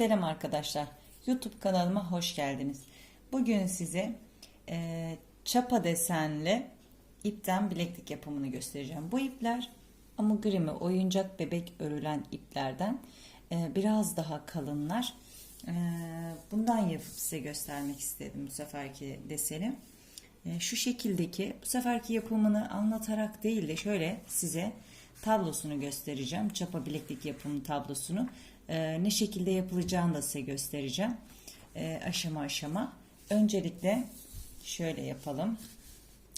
Selam arkadaşlar. YouTube kanalıma hoş geldiniz. Bugün size e, çapa desenli ipten bileklik yapımını göstereceğim. Bu ipler amigurumi oyuncak bebek örülen iplerden e, biraz daha kalınlar. E, bundan yapıp size göstermek istedim bu seferki deseni. E, şu şekildeki bu seferki yapımını anlatarak değil de şöyle size tablosunu göstereceğim. Çapa bileklik yapımı tablosunu. E, ne şekilde yapılacağını da size göstereceğim. E, aşama aşama. Öncelikle şöyle yapalım.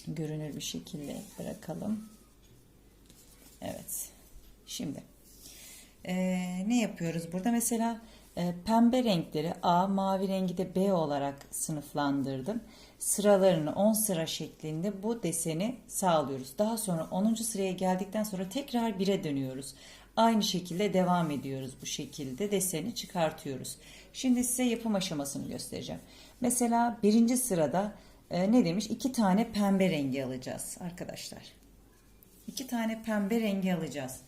Görünür bir şekilde bırakalım. Evet. Şimdi e, ne yapıyoruz burada? Mesela e, pembe renkleri A, mavi rengi de B olarak sınıflandırdım. Sıralarını 10 sıra şeklinde bu deseni sağlıyoruz. Daha sonra 10. sıraya geldikten sonra tekrar 1'e dönüyoruz. Aynı şekilde devam ediyoruz bu şekilde deseni çıkartıyoruz. Şimdi size yapım aşamasını göstereceğim. Mesela birinci sırada e, ne demiş? İki tane pembe rengi alacağız arkadaşlar. İki tane pembe rengi alacağız.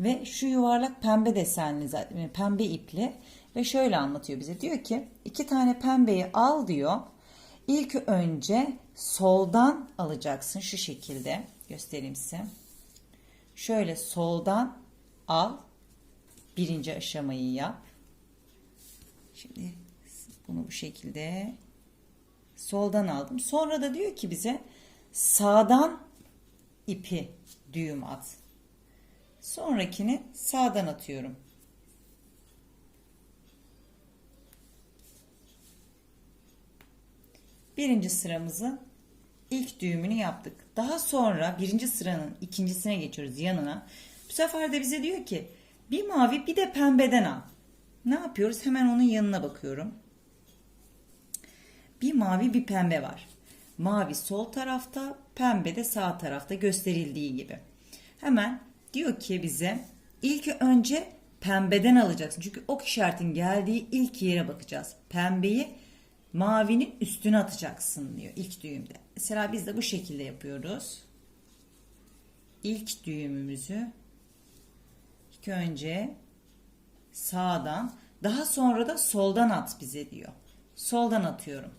Ve şu yuvarlak pembe desenli zaten pembe ipli ve şöyle anlatıyor bize. Diyor ki iki tane pembeyi al diyor. İlk önce soldan alacaksın şu şekilde. Göstereyim size. Şöyle soldan al. Birinci aşamayı yap. Şimdi bunu bu şekilde soldan aldım. Sonra da diyor ki bize sağdan ipi düğüm at. Sonrakini sağdan atıyorum. Birinci sıramızın ilk düğümünü yaptık. Daha sonra birinci sıranın ikincisine geçiyoruz yanına. Sefer de bize diyor ki bir mavi bir de pembeden al. Ne yapıyoruz? Hemen onun yanına bakıyorum. Bir mavi bir pembe var. Mavi sol tarafta, pembe de sağ tarafta gösterildiği gibi. Hemen diyor ki bize ilk önce pembeden alacaksın. Çünkü ok işaretin geldiği ilk yere bakacağız. Pembeyi mavinin üstüne atacaksın diyor ilk düğümde. Mesela biz de bu şekilde yapıyoruz. İlk düğümümüzü önce sağdan daha sonra da soldan at bize diyor. Soldan atıyorum.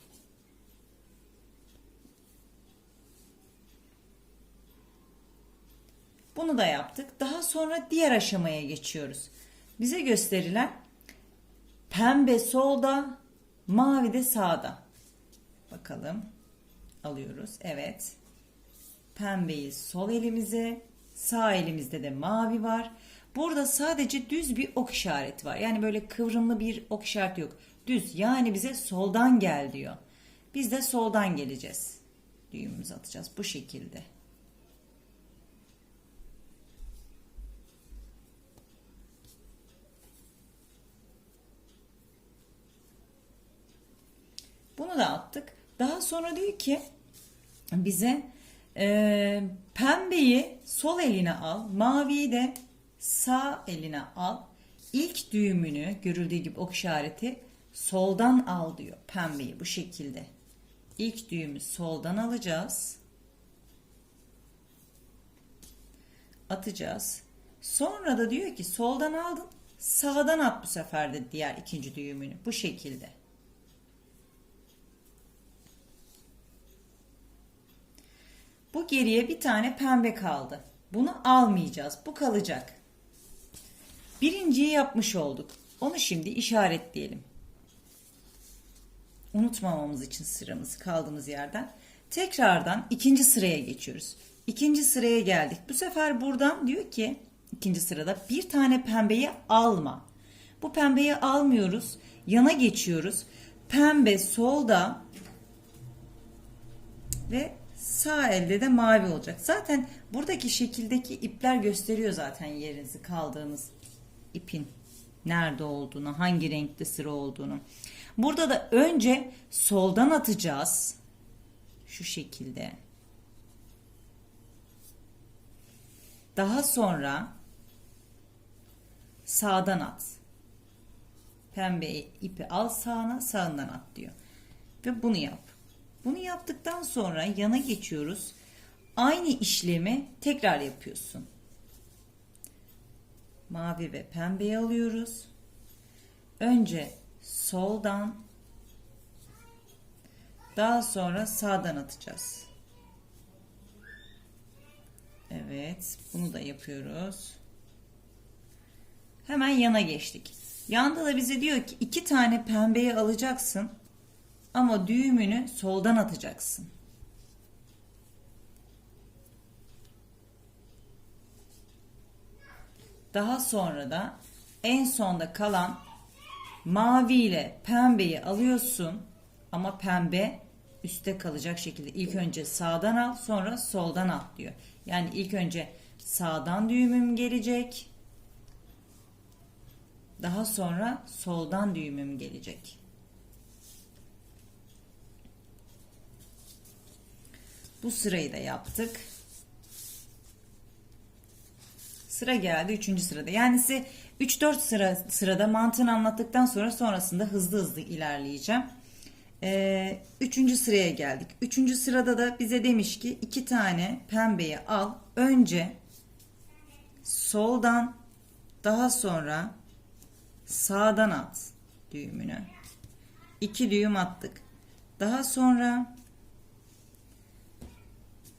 Bunu da yaptık. Daha sonra diğer aşamaya geçiyoruz. Bize gösterilen pembe solda, mavi de sağda. Bakalım. Alıyoruz. Evet. Pembeyi sol elimize, sağ elimizde de mavi var. Burada sadece düz bir ok işareti var. Yani böyle kıvrımlı bir ok işareti yok. Düz. Yani bize soldan gel diyor. Biz de soldan geleceğiz. Düğümümüzü atacağız bu şekilde. Bunu da attık. Daha sonra diyor ki bize e, pembeyi sol eline al, maviyi de sağ eline al. İlk düğümünü görüldüğü gibi ok işareti soldan al diyor pembeyi bu şekilde. İlk düğümü soldan alacağız. Atacağız. Sonra da diyor ki soldan aldın sağdan at bu sefer de diğer ikinci düğümünü bu şekilde. Bu geriye bir tane pembe kaldı. Bunu almayacağız. Bu kalacak. Birinciyi yapmış olduk. Onu şimdi işaretleyelim. Unutmamamız için sıramızı kaldığımız yerden. Tekrardan ikinci sıraya geçiyoruz. İkinci sıraya geldik. Bu sefer buradan diyor ki ikinci sırada bir tane pembeyi alma. Bu pembeyi almıyoruz. Yana geçiyoruz. Pembe solda ve sağ elde de mavi olacak. Zaten buradaki şekildeki ipler gösteriyor zaten yerinizi kaldığınız ipin nerede olduğunu, hangi renkte sıra olduğunu. Burada da önce soldan atacağız. Şu şekilde. Daha sonra sağdan at. Pembe ipi al sağına, sağından at diyor. Ve bunu yap. Bunu yaptıktan sonra yana geçiyoruz. Aynı işlemi tekrar yapıyorsun. Mavi ve pembeyi alıyoruz. önce soldan daha sonra sağdan atacağız. Evet, bunu da yapıyoruz. Hemen yana geçtik. Yanda da bize diyor ki iki tane pembeyi alacaksın ama düğümünü soldan atacaksın. Daha sonra da en sonda kalan mavi ile pembeyi alıyorsun ama pembe üstte kalacak şekilde ilk önce sağdan al sonra soldan at diyor. Yani ilk önce sağdan düğümüm gelecek. Daha sonra soldan düğümüm gelecek. Bu sırayı da yaptık. Sıra geldi 3. sırada. Yani size 3-4 sıra sırada mantığını anlattıktan sonra sonrasında hızlı hızlı ilerleyeceğim. Ee, üçüncü sıraya geldik. Üçüncü sırada da bize demiş ki iki tane pembeyi al. Önce soldan daha sonra sağdan at düğümünü. İki düğüm attık. Daha sonra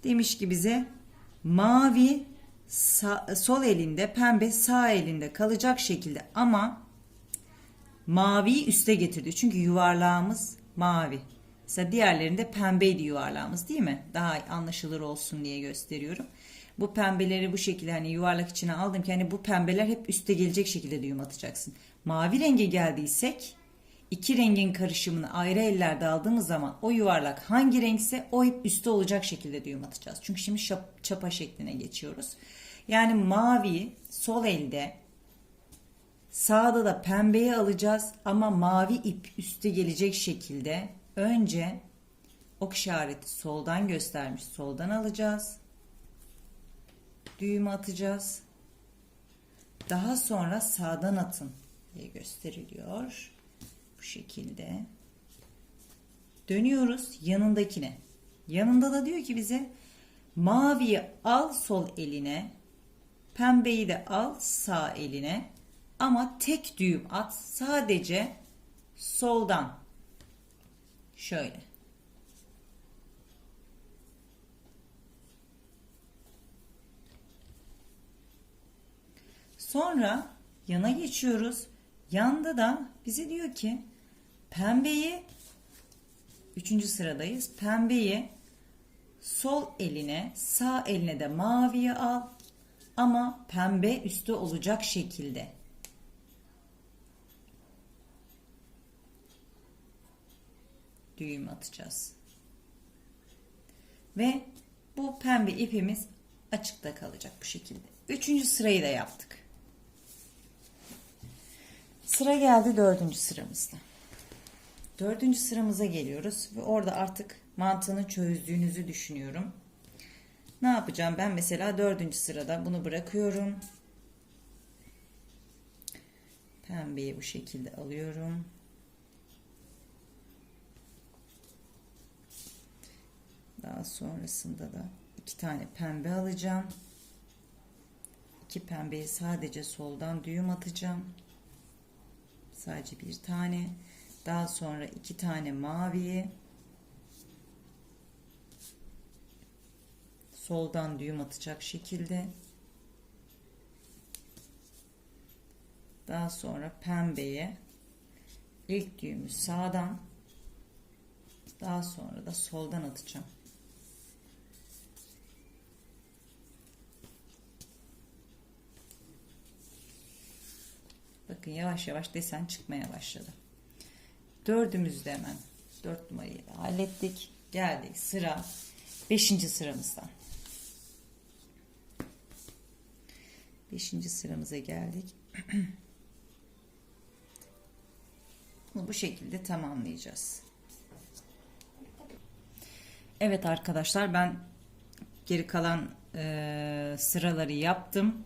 demiş ki bize mavi sağ, sol elinde pembe sağ elinde kalacak şekilde ama maviyi üste getirdi. Çünkü yuvarlağımız mavi. Mesela diğerlerinde pembeydi yuvarlağımız değil mi? Daha anlaşılır olsun diye gösteriyorum. Bu pembeleri bu şekilde hani yuvarlak içine aldım ki hani bu pembeler hep üste gelecek şekilde düğüm atacaksın. Mavi renge geldiysek iki rengin karışımını ayrı ellerde aldığımız zaman o yuvarlak hangi renkse o hep üstte olacak şekilde düğüm atacağız. Çünkü şimdi şap, çapa şekline geçiyoruz. Yani mavi sol elde sağda da pembeyi alacağız ama mavi ip üste gelecek şekilde önce ok işareti soldan göstermiş soldan alacağız. Düğümü atacağız. Daha sonra sağdan atın diye gösteriliyor. Bu şekilde. Dönüyoruz yanındakine. Yanında da diyor ki bize maviyi al sol eline, pembeyi de al sağ eline ama tek düğüm at sadece soldan. Şöyle. Sonra yana geçiyoruz. Yanda da bize diyor ki pembeyi üçüncü sıradayız. Pembeyi sol eline sağ eline de maviye al ama pembe üstü olacak şekilde. Düğüm atacağız. Ve bu pembe ipimiz açıkta kalacak bu şekilde. Üçüncü sırayı da yaptık. Sıra geldi dördüncü sıramızda. Dördüncü sıramıza geliyoruz ve orada artık mantığını çözdüğünüzü düşünüyorum. Ne yapacağım? Ben mesela dördüncü sırada bunu bırakıyorum. Pembeyi bu şekilde alıyorum. Daha sonrasında da iki tane pembe alacağım. İki pembeyi sadece soldan düğüm atacağım. Sadece bir tane. Daha sonra iki tane maviyi soldan düğüm atacak şekilde daha sonra pembeye ilk düğümü sağdan daha sonra da soldan atacağım. Bakın yavaş yavaş desen çıkmaya başladı. Dördümüzü de hemen dört numarayı da hallettik. Geldik sıra beşinci sıramızdan. Beşinci sıramıza geldik. Bunu bu şekilde tamamlayacağız. Evet arkadaşlar ben geri kalan e, sıraları yaptım.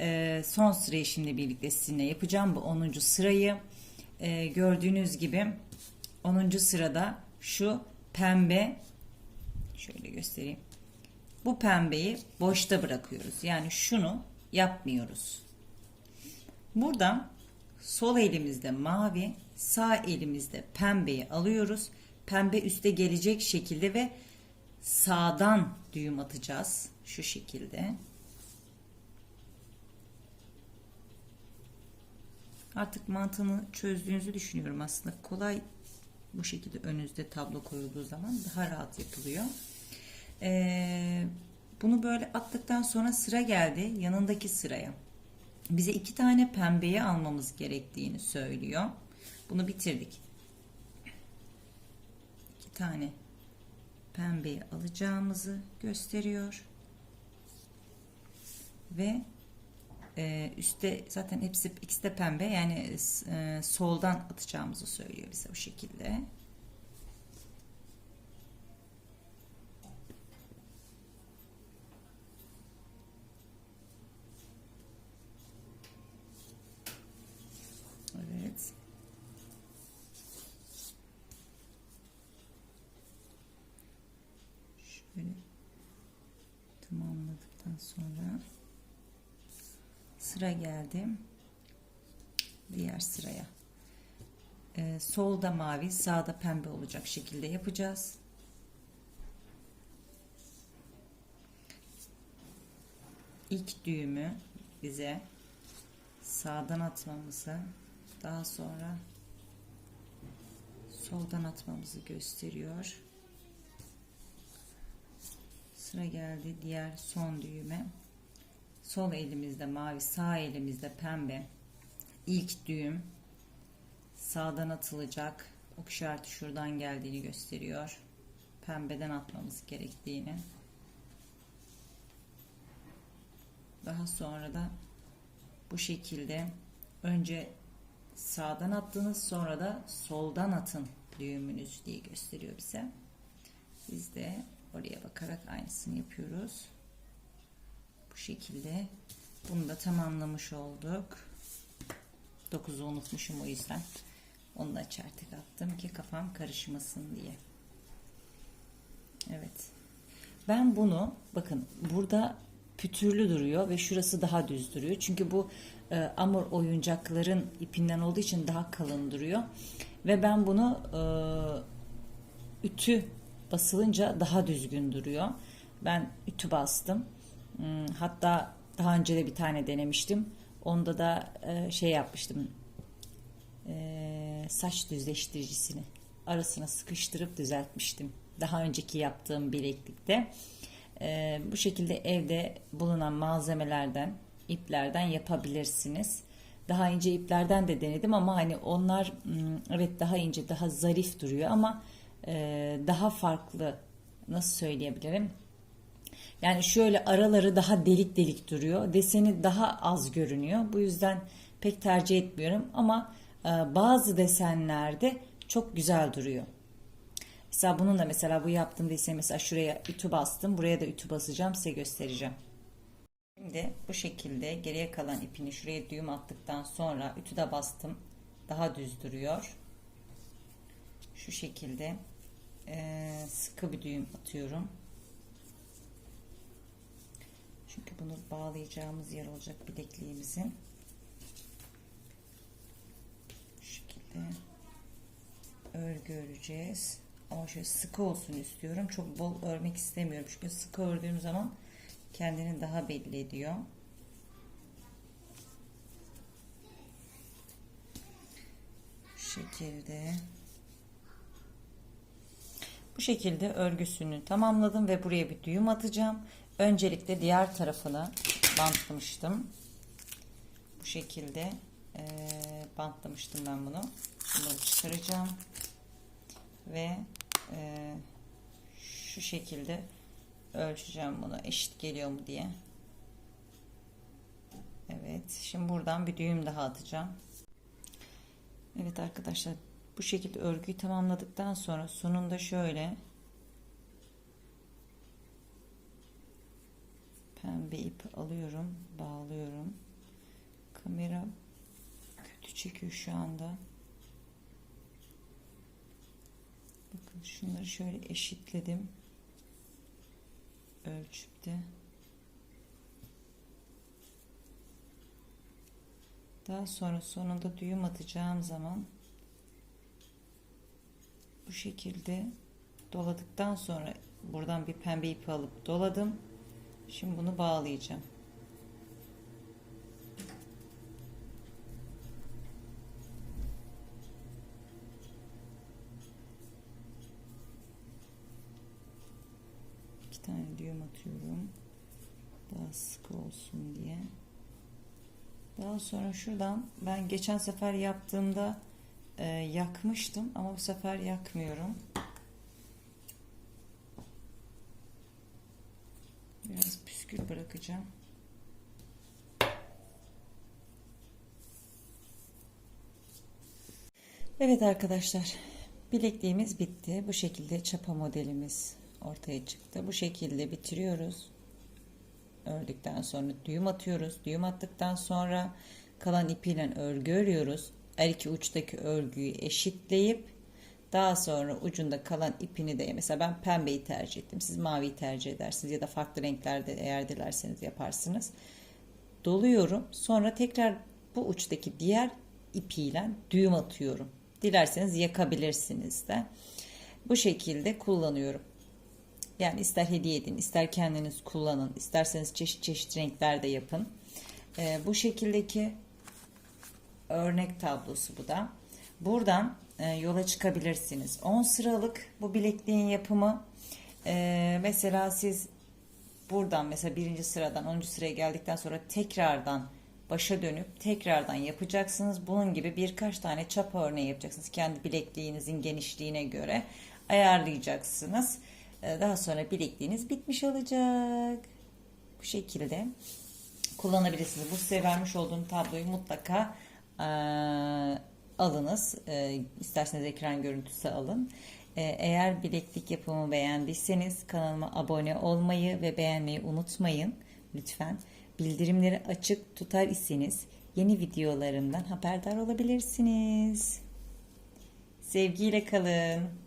E, son sırayı şimdi birlikte sizinle yapacağım. Bu 10. sırayı e, gördüğünüz gibi 10. sırada şu pembe şöyle göstereyim. Bu pembeyi boşta bırakıyoruz. Yani şunu yapmıyoruz. Buradan sol elimizde mavi, sağ elimizde pembeyi alıyoruz. Pembe üste gelecek şekilde ve sağdan düğüm atacağız. Şu şekilde. Artık mantığını çözdüğünüzü düşünüyorum. Aslında kolay bu şekilde önünüzde tablo koyulduğu zaman daha rahat yapılıyor. Ee, bunu böyle attıktan sonra sıra geldi yanındaki sıraya. Bize iki tane pembeyi almamız gerektiğini söylüyor. Bunu bitirdik. İki tane pembeyi alacağımızı gösteriyor. Ve e, üstte zaten hepsi ikisi de pembe yani e, soldan atacağımızı söylüyor bize bu şekilde. Evet. Şöyle tamamladıktan sonra sıra geldi diğer sıraya. Ee, solda mavi, sağda pembe olacak şekilde yapacağız. İlk düğümü bize sağdan atmamızı daha sonra soldan atmamızı gösteriyor. Sıra geldi diğer son düğüme. Sol elimizde mavi, sağ elimizde pembe. İlk düğüm sağdan atılacak. Ok işareti şuradan geldiğini gösteriyor. Pembeden atmamız gerektiğini. Daha sonra da bu şekilde önce sağdan attınız sonra da soldan atın düğümünüz diye gösteriyor bize. Biz de oraya bakarak aynısını yapıyoruz. Bu şekilde bunu da tamamlamış olduk. 9'u unutmuşum o yüzden. Onu da çartık attım ki kafam karışmasın diye. Evet. Ben bunu bakın burada pütürlü duruyor ve şurası daha düz duruyor. Çünkü bu e, amur oyuncakların ipinden olduğu için daha kalın duruyor. Ve ben bunu e, ütü basılınca daha düzgün duruyor. Ben ütü bastım. Hmm, hatta daha önce de bir tane denemiştim. Onda da e, şey yapmıştım. E, saç düzleştiricisini arasına sıkıştırıp düzeltmiştim. Daha önceki yaptığım bileklikte. E, bu şekilde evde bulunan malzemelerden, iplerden yapabilirsiniz. Daha ince iplerden de denedim ama hani onlar hmm, evet daha ince, daha zarif duruyor ama daha farklı nasıl söyleyebilirim? Yani şöyle araları daha delik delik duruyor. Deseni daha az görünüyor. Bu yüzden pek tercih etmiyorum ama e, bazı desenlerde çok güzel duruyor. Mesela bunun da mesela bu yaptığım desen mesela şuraya ütü bastım. Buraya da ütü basacağım size göstereceğim. Şimdi bu şekilde geriye kalan ipini şuraya düğüm attıktan sonra ütü de bastım. Daha düz duruyor. Şu şekilde e, sıkı bir düğüm atıyorum. Çünkü bunu bağlayacağımız yer olacak bilekliğimizin. Bu şekilde örgü öreceğiz. Ama şöyle sıkı olsun istiyorum. Çok bol örmek istemiyorum. Çünkü sıkı ördüğüm zaman kendini daha belli ediyor. Şekilde bu şekilde örgüsünü tamamladım ve buraya bir düğüm atacağım. Öncelikle diğer tarafını bantlamıştım. Bu şekilde e, bantlamıştım ben bunu. Bunu çıkaracağım. Ve e, şu şekilde ölçeceğim bunu eşit geliyor mu diye. Evet. Şimdi buradan bir düğüm daha atacağım. Evet arkadaşlar bu şekilde örgüyü tamamladıktan sonra sonunda şöyle pembe ip alıyorum bağlıyorum. Kamera kötü çekiyor şu anda. Bakın şunları şöyle eşitledim. Ölçüpte. Daha sonra sonunda düğüm atacağım zaman bu şekilde doladıktan sonra buradan bir pembe ipi alıp doladım. Şimdi bunu bağlayacağım. İki tane düğüm atıyorum. Daha sık olsun diye. Daha sonra şuradan ben geçen sefer yaptığımda e, yakmıştım ama bu sefer yakmıyorum. Püskül bırakacağım. Evet arkadaşlar bilekliğimiz bitti. Bu şekilde çapa modelimiz ortaya çıktı. Bu şekilde bitiriyoruz. Ördükten sonra düğüm atıyoruz. Düğüm attıktan sonra kalan ipiyle örgü örüyoruz. Her iki uçtaki örgüyü eşitleyip daha sonra ucunda kalan ipini de mesela ben pembeyi tercih ettim. Siz maviyi tercih edersiniz ya da farklı renklerde eğer dilerseniz yaparsınız. Doluyorum. Sonra tekrar bu uçtaki diğer ipiyle düğüm atıyorum. Dilerseniz yakabilirsiniz de. Bu şekilde kullanıyorum. Yani ister hediye edin, ister kendiniz kullanın, isterseniz çeşit çeşit renklerde yapın. Ee, bu şekildeki örnek tablosu bu da. Buradan yola çıkabilirsiniz. 10 sıralık bu bilekliğin yapımı. Ee, mesela siz buradan mesela birinci sıradan 10. sıraya geldikten sonra tekrardan başa dönüp tekrardan yapacaksınız. Bunun gibi birkaç tane çapa örneği yapacaksınız. Kendi bilekliğinizin genişliğine göre ayarlayacaksınız. Ee, Daha sonra bilekliğiniz bitmiş olacak. Bu şekilde kullanabilirsiniz. Bu size vermiş olduğum tabloyu mutlaka e, alınız. E, isterseniz ekran görüntüsü alın. E, eğer bileklik yapımı beğendiyseniz kanalıma abone olmayı ve beğenmeyi unutmayın. Lütfen bildirimleri açık tutar iseniz yeni videolarımdan haberdar olabilirsiniz. Sevgiyle kalın.